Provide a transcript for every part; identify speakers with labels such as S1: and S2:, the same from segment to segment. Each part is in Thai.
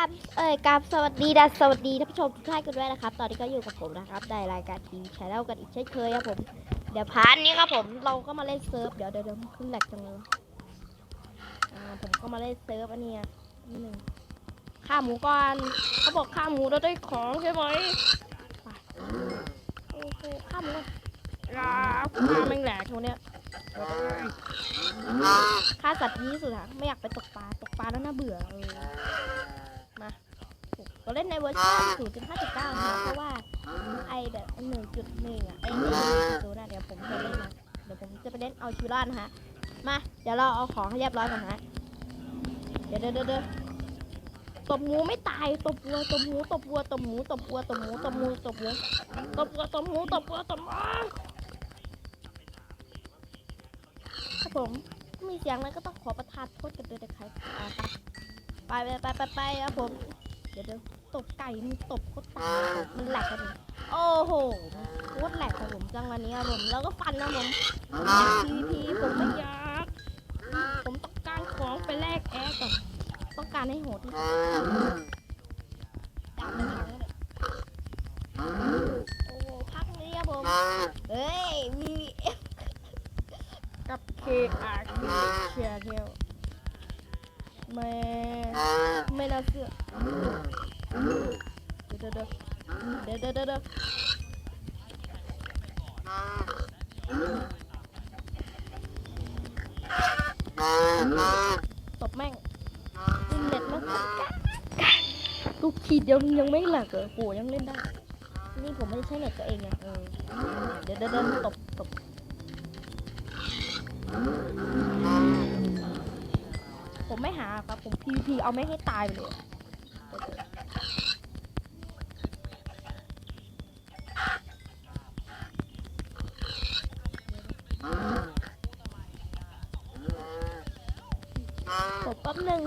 S1: ราบเอ้ยกราบสวัสดีนะสวัสดีท่านผู้ชมทุกท่านกันด้วยนะครับ ตอนนี้ก็อยู่กับผมนะครับในรายการทีวีชาแนลกันอีกเช่นเคยครับผม เดี๋ยวพาร์ทนี้ครับผมเราก็มาเล่นเซิร์ฟเดี๋ยวเดี๋ยวขึ้นแหลกจังเลยอ่าผมก็มาเล่นเซิร์ฟอันเนี้ยนิดนึงฆ่าหมูก่อนเขาบอกฆ่าหมูเราได้ของใช่ไหมโอ้โหฆ่าหมูก่อนอ่าฆ่าแม่งแหลกตัวเนี้ยฆ่าสัตว์ดีที่สุดอะไม่อยากไปตกปลาตกปลาแล้วน่าเบื่อเออ เล่นในเวอร์ชัน0.5.9นะเพราะว่าไอแบบ1.1อะไอ1.0นะเดี๋ยวผมจะเล่นนะเดี๋ยวผมจะไปเล่นเอาชีวิตรอดนะฮะมาเดี๋ยวเราเอาของให้เรียบร้อยก่อนนะเดี๋ยวเดี๋ยวเดี๋ยวเดี๋ยวตบหมูไม่ตายตบวัวตบหมูตบวัวตบหมูตบวัวตบหมูตบหมูตบวัวตบวัวตบหมูตบวัวตบหมูครับผมมีเสียงอะไรก็ต้องขอประทานโทษกันด้วยนะครับอ่าไปไปไปไปไปครับผมเดี๋ยวเดี๋ยว ตบไก่มันตบโคตรตายมันแหลกกันผมโอ้โหโคตรแหลกครับผมจังวันนี้ครับผมแล้วก็ฟันนะผมผมอยากพีพีผมไม่อยากผมต้องการของไปแลกแอร์ก่อนต้องการให้โหดที่สุดดาบเป็นครั้งเลยโอ้โหพักนี้ครับผมเฮ้ยมีกับ KR เชียร์เทลไม่ไม่น่าเชื่อ เดี๋ยวเดี๋ยวเดี๋ยวเดี๋ยวเดี๋ยวตบแม่งอินเน็ตมันลูขีดยังยังไม่หลักเหรอโหยังเล่นได้ นี่ผมไม่ได้ใช้เน็ตตัวเองไงเออเดี๋ยวเดี๋ยวเดี๋ยวตบตบผมไม่หาครับ ผม PVP เอาไม่ให้ตายไปเลย บแป๊บหนึ่ง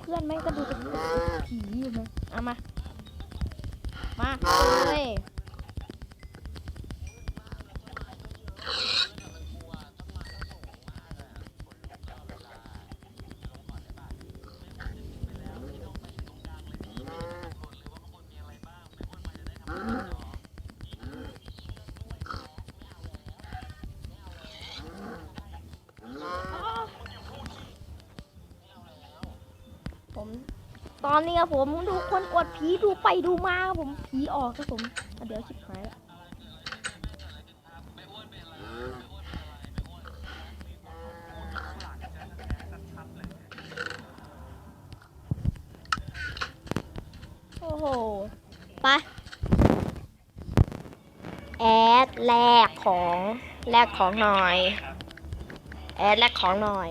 S1: เพื่อนแม่งก็ดูเป็นผีอยู่มั้งเอามา มาเลยผม ตอนนี้ครับผมดูคนอวดผีดูไปดูมาครับผมผีออกครับผมเดี๋ยวชิบหายแล้วโอ้โห ไป แอดแลกของ แลกของหน่อย แอดแลกของหน่อย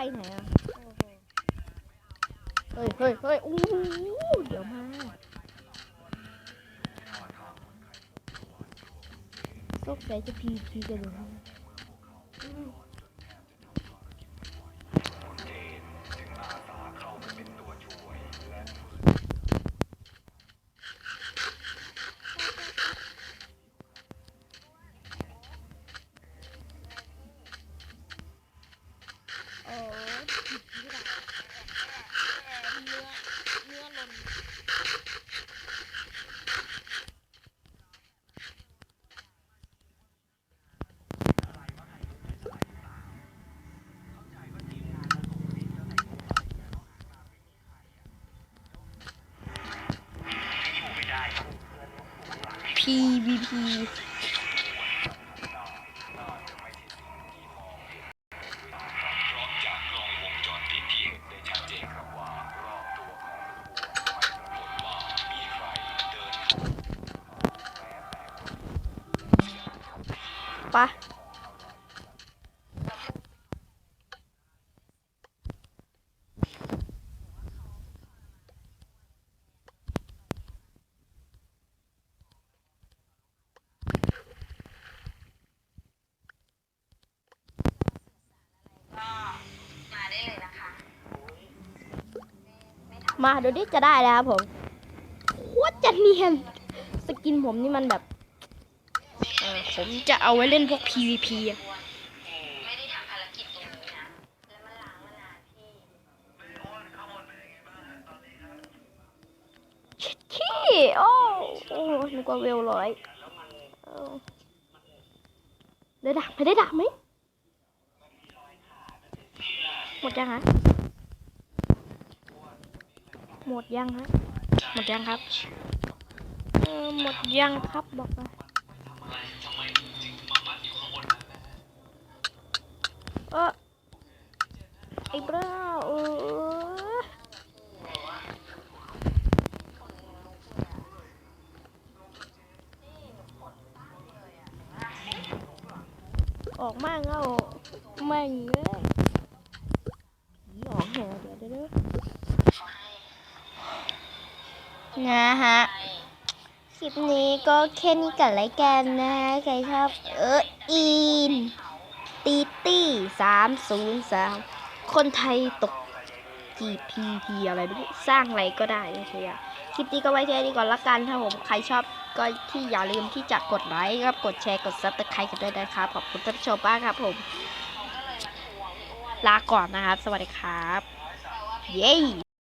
S1: ไปไหนอะเฮ้ยเฮ้ยเฮ้ยอู้หูเดี๋ยวมาสกใจจะพีพีกันเลย โอ้ผิดที่ไหนเนื้อเนื้อลน พีบีไปะ มาเดี๋ยวนี้จะได้แล้วครับผมโคตรจะเนียนสกินผมนี่มันแบบผมจะเอาไว้เล่นพวก PVP อะ
S2: ไม่ได้ทำภารกิจตรงนี้นะแล้วมันล้างมานานพี่
S1: ขี้โอ้โอ้นึกว่าเวลร้อยได้ดักไม่ได้ดักไหมหมดยังฮะ หมดยังฮะหมดยังครับเออหมดยังครับบอกมาเออไอ้บ้าเออออกมาเงาไม่เงยผีออกแหวเดี๋ยวเดี๋ยวเดี๋ยว นะฮะ คลิปนี้ก็แค่นี้กันเลยกันนะใครชอบเอออีน ตีตี้สามศูนย์สามคนไทยตก GPP อะไรไม่รู้สร้างอะไรก็ได้โอเคอะคลิปนี้ก็ไว้แค่นี้ก่อนละกันถ้าผมใครชอบก็ที่อย่าลืมที่จะกดไลค์ครับกดแชร์กดซับสไครต์กันด้วยนะครับขอบคุณท่านผู้ชมมากครับผม ลาก่อนนะครับ สวัสดีครับ เย้